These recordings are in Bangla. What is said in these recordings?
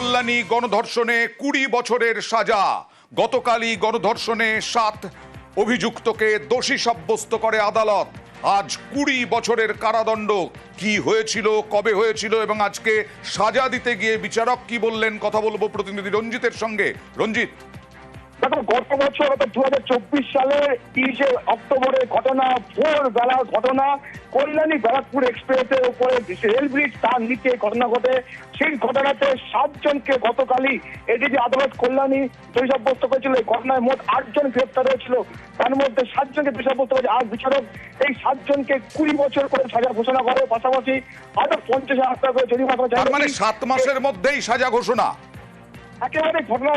কল্যাণী গণধর্ষণে কুড়ি বছরের সাজা। গতকালই গণধর্ষণে সাত অভিযুক্তকে দোষী সাব্যস্ত করে আদালত। আজ কুড়ি বছরের কারাদণ্ড। কি হয়েছিল, কবে হয়েছিল এবং আজকে সাজা দিতে গিয়ে বিচারক কি বললেন, কথা বলব প্রতিনিধি রঞ্জিতের সঙ্গে। রঞ্জিত। দেখো গত বছর অর্থাৎ দু হাজার চব্বিশ সালে তিরিশে অক্টোবরের ঘটনা ভোর বেলার ঘটনা কল্যাণী ব্যারাকপুর এক্সপ্রেসের উপরে রেল ব্রিজ তার নিচে ঘটনা ঘটে। সেই ঘটনাতে সাতজনকে গতকালই এডিজি আদালত কল্যাণী দোষী সাব্যস্ত করেছিল। এই ঘটনায় মোট আটজন গ্রেপ্তার হয়েছিল। তার মধ্যে সাতজনকে দোষী সাব্যস্ত করেছে। আর বিচারক এই সাতজনকে কুড়ি বছর করে সাজা ঘোষণা করে। পাশাপাশি আরও পঞ্চাশ হাজার টাকা করে জরিমানা মানে সাত মাসের মধ্যেই সাজা ঘোষণা। একেবারে ঘটনা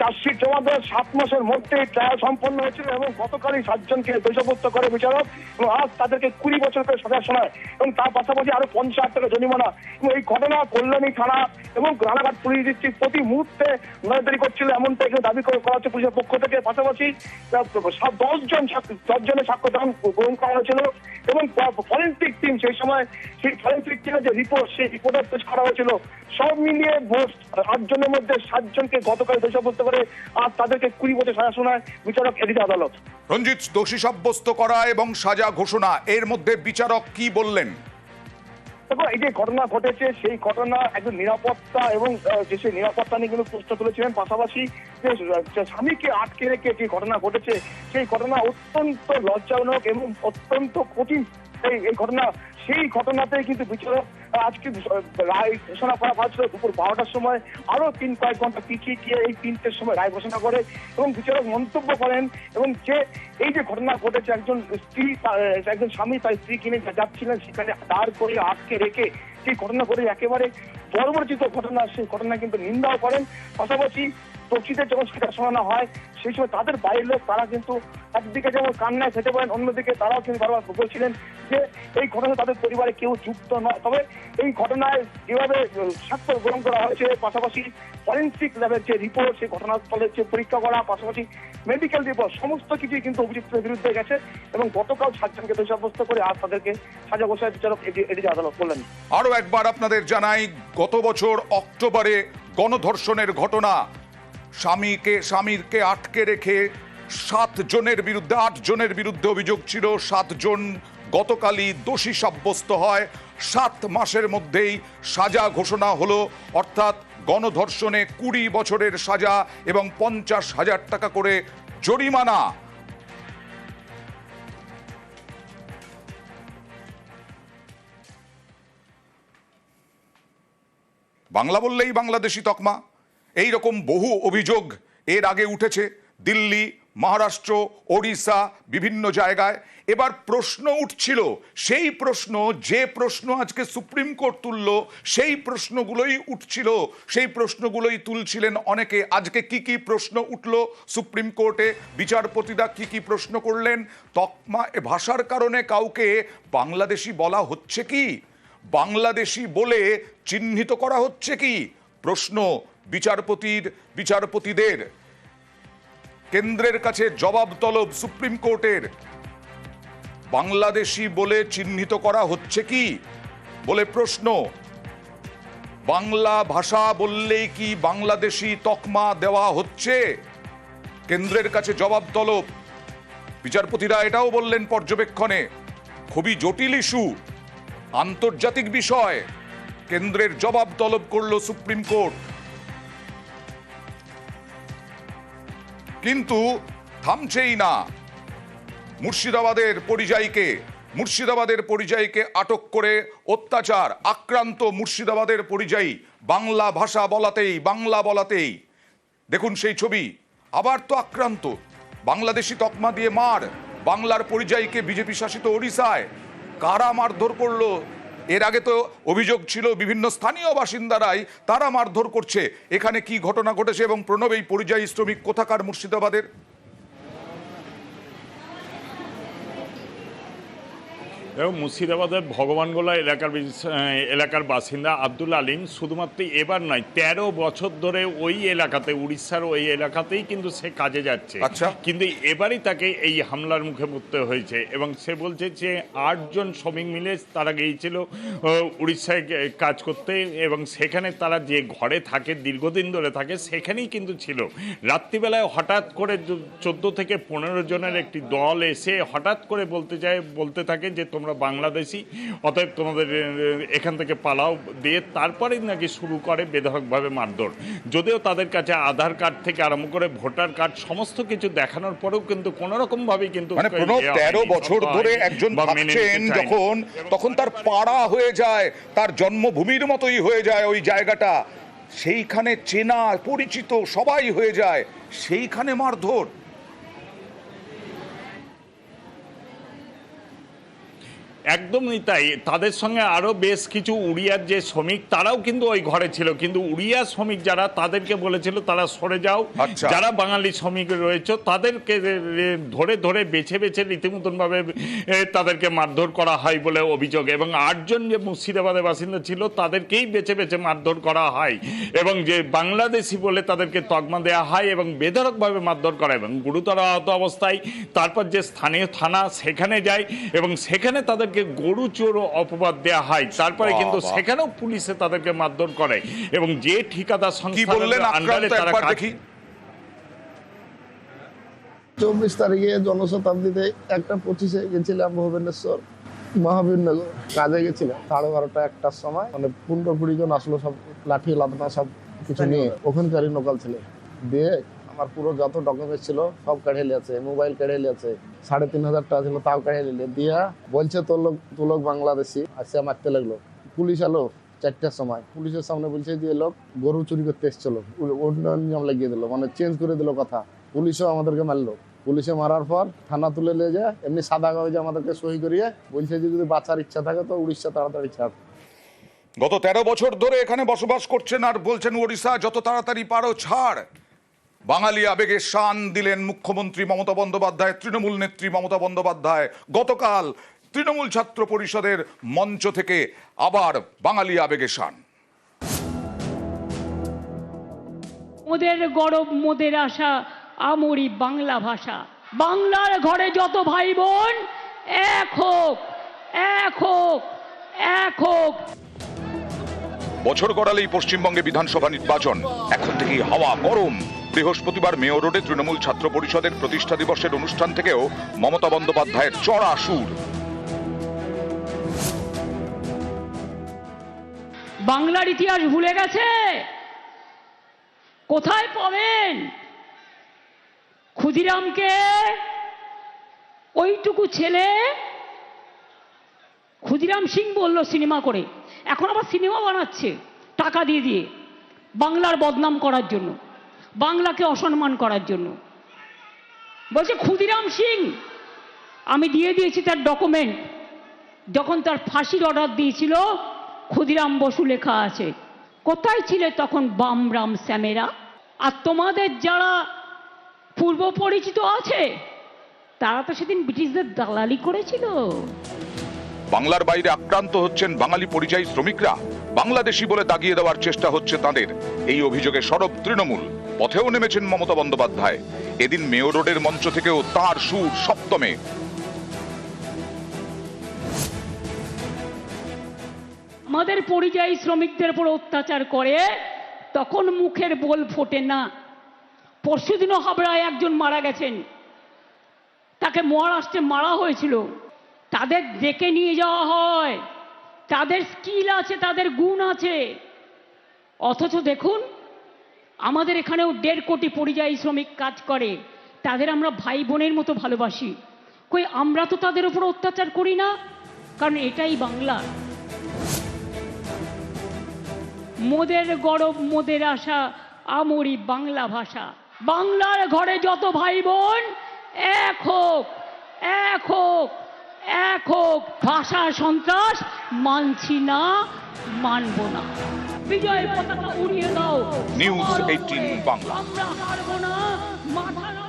চার্জশিট জমা দেওয়ার সাত মাসের মধ্যে ট্রায়াল সম্পন্ন হয়েছিল এবং গতকালই সাতজনকে দোষাবস্ত করে বিচারক এবং আজ তাদেরকে কুড়ি বছর করে সাজা শোনায় এবং তার পাশাপাশি আরও পঞ্চাশ হাজার টাকা জরিমানা। এবং এই ঘটনা কল্যাণী থানা এবং রানাঘাট পুলিশ ডিস্ট্রিক্ট প্রতি মুহূর্তে নজরদারি করছিল এমনটা এখানে দাবি করা হচ্ছে পুলিশের পক্ষ থেকে। পাশাপাশি দশ জন দশ জনের সাক্ষ্য দান গ্রহণ করা হয়েছিল এবং ফরেন্সিক টিম সেই সময় সেই ফরেন্সিক টিমের যে রিপোর্ট, সেই রিপোর্টের পেশ করা হয়েছিল। সব মিলিয়ে মোট আটজনের মধ্যে সাতজনকে গতকাল দোষাবস্ত করে আর তাদেরকে কুড়ি বছর সাজা শোনায় বিচারক এডিজি আদালত। রঞ্জিত দোষী সাব্যস্ত করা এবং সাজা ঘোষণা এর মধ্যে বিচারক কি বললেন? দেখো এই যে ঘটনা ঘটেছে সেই ঘটনা একজন নিরাপত্তা এবং যে সেই নিরাপত্তা নিয়ে কিন্তু প্রশ্ন তুলেছিলেন। পাশাপাশি যে স্বামীকে আটকে রেখে যে ঘটনা ঘটেছে সেই ঘটনা অত্যন্ত লজ্জাজনক এবং অত্যন্ত কঠিন। এই ঘটনা সেই ঘটনাতেই কিন্তু বিচারক আজকে রায় ঘোষণা করা হয়েছিল দুপুর বারোটার সময়। আরও তিন, কয়েক ঘণ্টা পিছিয়ে গিয়ে এই তিনটের সময় রায় ঘোষণা করে এবং বিচারক মন্তব্য করেন এবং যে এই যে ঘটনা ঘটেছে, একজন স্ত্রী একজন স্বামী তার স্ত্রী কিনে যাচ্ছিলেন সেখানে দাঁড় করে আটকে রেখে সেই ঘটনা করে একেবারে বর্বরচিত ঘটনা, সেই ঘটনা কিন্তু নিন্দাও করেন। পাশাপাশি দোষীদের যখন সেটা শোনানো হয়, সেই সময় তাদের বাইরের লোক তারা কিন্তু একদিকে যেমন কান্নায় খেতে পারেন অন্যদিকে তারাও কিন্তু বারবার বলছিলেন যে এই ঘটনা তাদের পরিবারে কেউ যুক্ত নয়। তবে এই ঘটনায় যেভাবে স্বাক্ষর গ্রহণ করা হয়েছে, পাশাপাশি ফরেন্সিক ল্যাবের যে রিপোর্ট, সেই ঘটনাস্থলের যে পরীক্ষা করা, পাশাপাশি মেডিকেল রিপোর্ট, সমস্ত কিছুই কিন্তু অভিযুক্তের বিরুদ্ধে গেছে এবং গতকাল সাতজনকে দোষী সাব্যস্ত করে আজ তাদেরকে সাজা ঘোষণা বিচারক এটি আদালত করলেন। আরও একবার আপনাদের জানাই, গত বছর অক্টোবরে গণধর্ষণের ঘটনা স্বামীকে, স্বামীরকে আটকে রেখে সাত জনের বিরুদ্ধে, আট জনের বিরুদ্ধে অভিযোগ ছিল। সাতজন গতকালই দোষী সাব্যস্ত হয়। সাত মাসের মধ্যেই সাজা ঘোষণা হলো। অর্থাৎ গণধর্ষণে কুড়ি বছরের সাজা এবং পঞ্চাশ হাজার টাকা করে জরিমানা। বাংলা বললেই বাংলাদেশি তকমা। এই রকম বহু অভিযোগ এর আগে উঠেছে। দিল্লি, মহারাষ্ট্র, ওড়িশা, বিভিন্ন জায়গায়। এবার প্রশ্ন উঠছিল, সেই প্রশ্ন, যে প্রশ্ন আজকে সুপ্রিম কোর্ট তুলল, সেই প্রশ্নগুলোই উঠছিল। সেই প্রশ্নগুলোই তুলছিলেন অনেকে। আজকে কি কি প্রশ্ন উঠল সুপ্রিম কোর্টে? বিচারপতিরা কি কি প্রশ্ন করলেন? তকমা, এ ভাষার কারণে কাউকে বাংলাদেশি বলা হচ্ছে কি? বাংলাদেশি বলে চিহ্নিত করা হচ্ছে কি? প্রশ্ন বিচারপতির বিচারপতিদের। কেন্দ্রের কাছে জবাব তলব সুপ্রিম কোর্টের। বাংলাদেশি বলে চিহ্নিত করা হচ্ছে কি? বলে প্রশ্ন। বাংলা ভাষা বললেই কি বাংলাদেশি তকমা দেওয়া হচ্ছে? কেন্দ্রের কাছে জবাব তলব। বিচারপতিরা এটাও বললেন পর্যবেক্ষণে। খুবই জটিল ইস্যু। আন্তর্জাতিক বিষয়। কেন্দ্রের জবাব তলব করল সুপ্রিম কোর্ট। কিন্তু থামছেই না। মুর্শিদাবাদের পরিযায়ীকে মুর্শিদাবাদের পরিযায়ীকে আটক করে অত্যাচার, আক্রান্ত মুর্শিদাবাদের পরিযায়ী বাংলা ভাষা বলাতেই, বাংলা বলাতেই। দেখুন সেই ছবি, আবার তো আক্রান্ত। বাংলাদেশি তকমা দিয়ে মার, বাংলার পরিযায়ীকে বিজেপি শাসিত ওড়িশায়। কারা মারধর করল এর আগে তো অভিযোগ ছিল বিভিন্ন স্থানীয় বাসিন্দারাই তারা মারধর করছে। এখানে কি ঘটনা ঘটেছে এবং প্রণব এই পরিযায়ী শ্রমিক কোথাকার মুর্শিদাবাদের? এবং মুর্শিদাবাদের ভগবানগোলা এলাকার এলাকার বাসিন্দা আব্দুল আলিম শুধুমাত্র এবার নয় তেরো বছর ধরে ওই এলাকাতে উড়িষ্যার ওই এলাকাতেই কিন্তু সে কাজে যাচ্ছে আচ্ছা। কিন্তু এবারই তাকে এই হামলার মুখে পড়তে হয়েছে এবং সে বলছে যে আটজন শ্রমিক মিলে তারা গিয়েছিল উড়িষ্যায় কাজ করতে এবং সেখানে তারা যে ঘরে থাকে দীর্ঘদিন ধরে থাকে সেখানেই কিন্তু ছিল রাত্রিবেলায় হঠাৎ করে চোদ্দ থেকে পনেরো জনের একটি দল এসে হঠাৎ করে বলতে যায় বলতে থাকে যে তোমরা বাংলাদেশি অতএব তোমাদের এখান থেকে পালাও দিয়ে তারপরেই নাকি শুরু করে বেধড়কভাবে মারধর। যদিও তাদের কাছে আধার কার্ড থেকে আরম্ভ করে ভোটার কার্ড সমস্ত কিছু দেখানোর পরেও কিন্তু কোনো রকম ভাবে কিন্তু মানে তেরো বছর ধরে একজন ভাবছেন যখন তখন তার পাড়া হয়ে যায় তার জন্মভূমির মতোই হয়ে যায় ওই জায়গাটা। সেইখানে চেনা পরিচিত সবাই হয়ে যায় সেইখানে মারধর। একদমই তাই তাদের সঙ্গে আরও বেশ কিছু উড়িয়ার যে শ্রমিক তারাও কিন্তু ওই ঘরে ছিল। কিন্তু উড়িয়া শ্রমিক যারা তাদেরকে বলেছিল তারা সরে যাও। আচ্ছা। যারা বাঙালি শ্রমিক রয়েছে তাদেরকে ধরে ধরে বেছে বেছে রীতিমতনভাবে তাদেরকে মারধর করা হয় বলে অভিযোগ। এবং আটজন যে মুর্শিদাবাদের বাসিন্দা ছিল তাদেরকেই বেছে বেছে মারধর করা হয়। এবং যে বাংলাদেশি বলে তাদেরকে তকমা দেওয়া হয় এবং বেধরকভাবে মারধর করা এবং গুরুতর আহত অবস্থায় তারপর যে স্থানীয় থানা সেখানে যায় এবং সেখানে তাদেরকে গরু চোর অপবাদ দেওয়া হয়। তারপরে কিন্তু সেখানেও পুলিশে তাদেরকে মারধর করে এবং যে ঠিকাদার সংস্থা দেখি। চব্বিশ তারিখে জনশতাব্দীতে একটা পঁচিশে গেছিলাম ভুবনেশ্বর মহাবীরনগর। কাজে গেছিলাম সাড়ে বারোটা একটার সময়। মানে পনেরো কুড়ি জন আসলো সব লাঠি লাদনা সব কিছু নিয়ে। ওখানকারই লোকাল ছেলে। দিয়ে আমার পুরো যত ডকুমেন্টস ছিল, সব কেড়ে নিয়েছে মোবাইল কেড়ে নিয়েছে সাড়ে তিন হাজার টাকা ছিল, তাও কেড়ে দিয়া বলছে, তোর লোক তোর লোক বাংলাদেশি, আসে মারতে লাগল। পুলিশ আলো চারটার সময়। পুলিশের সামনে বলছে যে লোক গরু চুরি করতে এসেছিল অন্য নিয়ম লাগিয়ে দিল মানে চেঞ্জ করে দিল কথা। পুলিশও আমাদেরকে মারলো। পুলিশে মারার পর থানা তুলে নিয়ে যায়, এমনি সাদা কাগজে আমাদেরকে সই করিয়ে বলছে যে, যদি বাঁচার ইচ্ছা থাকে তো উড়িষ্যা তাড়াতাড়ি ছাড়। গত তেরো বছর ধরে এখানে বসবাস করছেন আর বলছেন, ওড়িশা যত তাড়াতাড়ি পারো ছাড়। বাঙালি আবেগে শান দিলেন মুখ্যমন্ত্রী মমতা বন্দ্যোপাধ্যায় তৃণমূল নেত্রী মমতা বন্দ্যোপাধ্যায়। গতকাল তৃণমূল ছাত্র পরিষদের মঞ্চ থেকে আবার বাঙালি আবেগে শান। মোদের গরব মোদের আশা আমরি বাংলা ভাষা। বাংলার ঘরে যত ভাই বোন এক হোক এক হোক এক হোক। বছর গড়ালেই পশ্চিমবঙ্গে বিধানসভা নির্বাচন এখন থেকেই হাওয়া গরম। বৃহস্পতিবার মেয়র রোডে তৃণমূল ছাত্র পরিষদের প্রতিষ্ঠা দিবসের অনুষ্ঠান থেকেও মমতা বন্দ্যোপাধ্যায়ের চড়া সুর। বাংলার ইতিহাস ভুলে গেছে? কোথায় পাবেন? ক্ষুদিরামকে? ওইটুকু ছেলে? ক্ষুদিরাম সিং বলল সিনেমা করে। এখন আবার সিনেমা বানাচ্ছে, টাকা দিয়ে দিয়ে, বাংলার বদনাম করার জন্য। বাংলাকে অসম্মান করার জন্য। বলছে, ক্ষুদিরাম সিং, আমি দিয়ে দিয়েছি তার ডকুমেন্ট যখন তার ফাঁসির অর্ডার দিয়েছিল, ক্ষুদিরাম বসু লেখা আছে, কোথায় ছিলে তখন বামরাম শ্যামেরা আর তোমাদের যারা পূর্ব পরিচিত আছে, তারা তো সেদিন ব্রিটিশদের দালালি করেছিল। বাংলার বাইরে আক্রান্ত হচ্ছেন বাঙালি পরিযায়ী শ্রমিকরা। বাংলাদেশি বলে দাগিয়ে দেওয়ার চেষ্টা হচ্ছে তাদের। এই অভিযোগে সরব তৃণমূল। পথেও নেমেছেন মমতা বন্দ্যোপাধ্যায়। এদিন মেয়র রোডের মঞ্চ থেকেও তার সুর সপ্তমে। আমাদের পরিযায়ী শ্রমিকদের উপর অত্যাচার করে, তখন মুখের বোল ফোটে না। পরশুদিনও হাবড়ায় একজন মারা গেছেন। তাকে মহারাষ্ট্রে মারা হয়েছিল। তাদের ডেকে নিয়ে যাওয়া হয়। তাদের স্কিল আছে, তাদের গুণ আছে। অথচ দেখুন আমাদের এখানেও দেড় কোটি পরিযায়ী শ্রমিক কাজ করে, তাদের আমরা ভাই বোনের মতো ভালোবাসি। কই, আমরা তো তাদের উপর অত্যাচার করি না? কারণ এটাই বাংলা। মোদের গরব, মোদের আশা, আমরি বাংলা ভাষা। বাংলার ঘরে যত ভাই বোন, এক হোক এক হোক এক হোক, ভাষা সন্ত্রাস মানছি না, মানব না। বিজয় পতাকা উড়িয়ে দাও নিউজ এইটিন বাংলা। আমরা হারবো না মাথা